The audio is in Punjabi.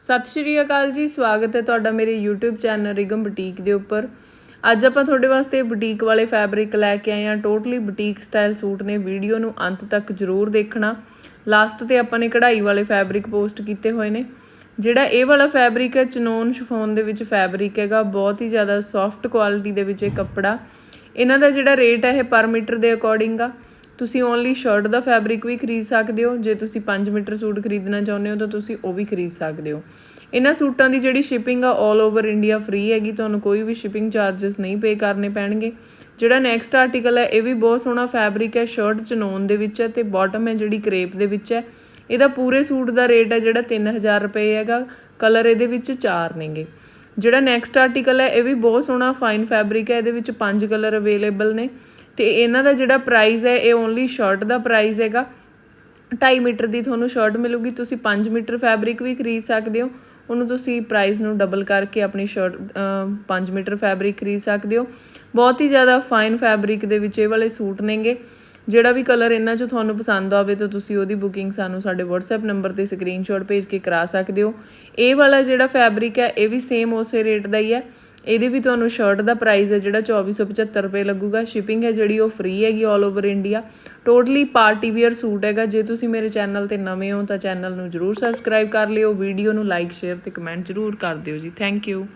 ਸਤਿ ਸ਼੍ਰੀ ਅਕਾਲ ਜੀ, ਸਵਾਗਤ ਹੈ ਤੁਹਾਡਾ ਮੇਰੇ YouTube ਚੈਨਲ ਰਿਗਮ ਬੁਟੀਕ ਦੇ ਉੱਪਰ। ਅੱਜ ਆਪਾਂ ਤੁਹਾਡੇ ਵਾਸਤੇ ਬੁਟੀਕ ਵਾਲੇ ਫੈਬਰਿਕ ਲੈ ਕੇ ਆਏ ਹਾਂ। ਟੋਟਲੀ ਬੁਟੀਕ ਸਟਾਈਲ ਸੂਟ ਨੇ ਵੀਡੀਓ ਨੂੰ ਅੰਤ ਤੱਕ ਜ਼ਰੂਰ ਦੇਖਣਾ। ਲਾਸਟ ਤੇ ਆਪਾਂ ਨੇ ਕਢਾਈ ਵਾਲੇ ਫੈਬਰਿਕ ਪੋਸਟ ਕੀਤੇ ਹੋਏ ਨੇ। ਜਿਹੜਾ ਇਹ ਵਾਲਾ ਫੈਬਰਿਕ ਹੈ, ਚਨੋਨ ਸ਼ਿਫੋਨ ਦੇ ਵਿੱਚ ਫੈਬਰਿਕ ਹੈਗਾ। ਬਹੁਤ ਹੀ ਜ਼ਿਆਦਾ ਸੌਫਟ ਕੁਆਲਿਟੀ ਦੇ ਵਿੱਚ ਇਹ ਕੱਪੜਾ। ਇਹਨਾਂ ਦਾ ਜਿਹੜਾ ਰੇਟ ਹੈ, ਇਹ ਪਰ ਮੀਟਰ ਦੇ ਅਕੋਰਡਿੰਗ ਆ। ਤੁਸੀਂ ਓਨਲੀ ਸ਼ਰਟ ਦਾ ਫੈਬਰਿਕ ਵੀ ਖਰੀਦ ਸਕਦੇ ਹੋ। ਜੇ ਤੁਸੀਂ 5 ਮੀਟਰ ਸੂਟ ਖਰੀਦਣਾ ਚਾਹੁੰਦੇ ਹੋ, ਤਾਂ ਤੁਸੀਂ ਉਹ ਵੀ ਖਰੀਦ ਸਕਦੇ ਹੋ। ਇਹਨਾਂ ਸੂਟਾਂ ਦੀ ਜਿਹੜੀ ਸ਼ਿਪਿੰਗ ਆ 올 ਓਵਰ ਇੰਡੀਆ ਫ੍ਰੀ ਹੈਗੀ। ਤੁਹਾਨੂੰ ਕੋਈ ਵੀ ਸ਼ਿਪਿੰਗ ਚਾਰजेस ਨਹੀਂ ਪੇ ਕਰਨੇ ਪੈਣਗੇ। ਜਿਹੜਾ ਨੈਕਸਟ ਆਰਟੀਕਲ ਹੈ, ਇਹ ਵੀ ਬਹੁਤ ਸੋਹਣਾ ਫੈਬਰਿਕ ਹੈ। ਸ਼ਰਟ ਚਨੋਨ ਦੇ ਵਿੱਚ ਹੈ ਤੇ ਬਾਟਮ ਹੈ ਜਿਹੜੀ ਕ੍ਰੇਪ ਦੇ ਵਿੱਚ ਹੈ। ਇਹਦਾ ਪੂਰੇ ਸੂਟ ਦਾ ਰੇਟ ਹੈ ਜਿਹੜਾ 3000 ਰੁਪਏ ਹੈਗਾ। ਕਲਰ ਇਹਦੇ ਵਿੱਚ ਚਾਰ ਨੇਗੇ। ਜਿਹੜਾ ਨੈਕਸਟ ਆਰਟੀਕਲ ਹੈ, ਇਹ ਵੀ ਬਹੁਤ ਸੋਹਣਾ ਫਾਈਨ ਫੈਬਰਿਕ ਹੈ। ਇਹਦੇ ਵਿੱਚ ਪੰਜ ਕਲਰ ਅਵੇਲੇਬਲ ਨੇ। ਤੇ ਇਹਨਾਂ ਦਾ ਜਿਹੜਾ ਪ੍ਰਾਈਸ ਹੈ, ਇਹ ਓਨਲੀ ਸ਼ਰਟ ਦਾ ਪ੍ਰਾਈਸ ਹੈਗਾ। 2.5 ਮੀਟਰ ਦੀ ਤੁਹਾਨੂੰ ਸ਼ਰਟ ਮਿਲੂਗੀ, ਤੁਸੀਂ 5 ਮੀਟਰ ਫੈਬਰਿਕ ਵੀ ਖਰੀਦ ਸਕਦੇ ਹੋ। ਉਹਨੂੰ ਤੁਸੀਂ ਪ੍ਰਾਈਸ ਨੂੰ ਡਬਲ ਕਰਕੇ ਆਪਣੀ ਸ਼ਰਟ 5 ਮੀਟਰ ਫੈਬਰਿਕ ਖਰੀਦ ਸਕਦੇ ਹੋ। ਬਹੁਤ ਹੀ ਜ਼ਿਆਦਾ ਫਾਈਨ ਫੈਬਰਿਕ ਦੇ ਵਿੱਚ ਇਹ ਵਾਲੇ ਸੂਟ ਨੇਗੇ। ਜਿਹੜਾ ਵੀ ਕਲਰ ਇਹਨਾਂ ਚੋਂ ਤੁਹਾਨੂੰ ਪਸੰਦ ਆਵੇ, ਤਾਂ ਤੁਸੀਂ ਉਹਦੀ ਬੁਕਿੰਗ ਸਾਨੂੰ ਸਾਡੇ WhatsApp ਨੰਬਰ ਤੇ ਸਕਰੀਨਸ਼ਾਟ ਭੇਜ ਕੇ ਕਰਾ ਸਕਦੇ ਹੋ। ਇਹ ਵਾਲਾ ਜਿਹੜਾ ਫੈਬਰਿਕ ਹੈ, ਇਹ ਵੀ ਸੇਮ ਉਸੇ ਰੇਟ ਦਾ ਹੀ ਹੈ। ਇਹਦੇ ਵੀ ਤੁਹਾਨੂੰ ਸ਼ਰਟ ਦਾ ਪ੍ਰਾਈਸ ਹੈ ਜਿਹੜਾ 2475 ਰੁਪਏ ਲੱਗੂਗਾ। ਸ਼ਿਪਿੰਗ ਹੈ ਜਿਹੜੀ ਉਹ ਫ੍ਰੀ ਹੈਗੀ 올 over India totally party wear suit ਹੈਗਾ। ਜੇ ਤੁਸੀਂ ਮੇਰੇ ਚੈਨਲ ਤੇ ਨਵੇਂ ਹੋ ਤਾਂ ਚੈਨਲ ਨੂੰ ਜਰੂਰ ਸਬਸਕ੍ਰਾਈਬ ਕਰ ਲਿਓ। ਵੀਡੀਓ ਨੂੰ ਲਾਈਕ ਸ਼ੇਅਰ ਤੇ ਕਮੈਂਟ ਜਰੂਰ ਕਰ ਦਿਓ ਜੀ। Thank you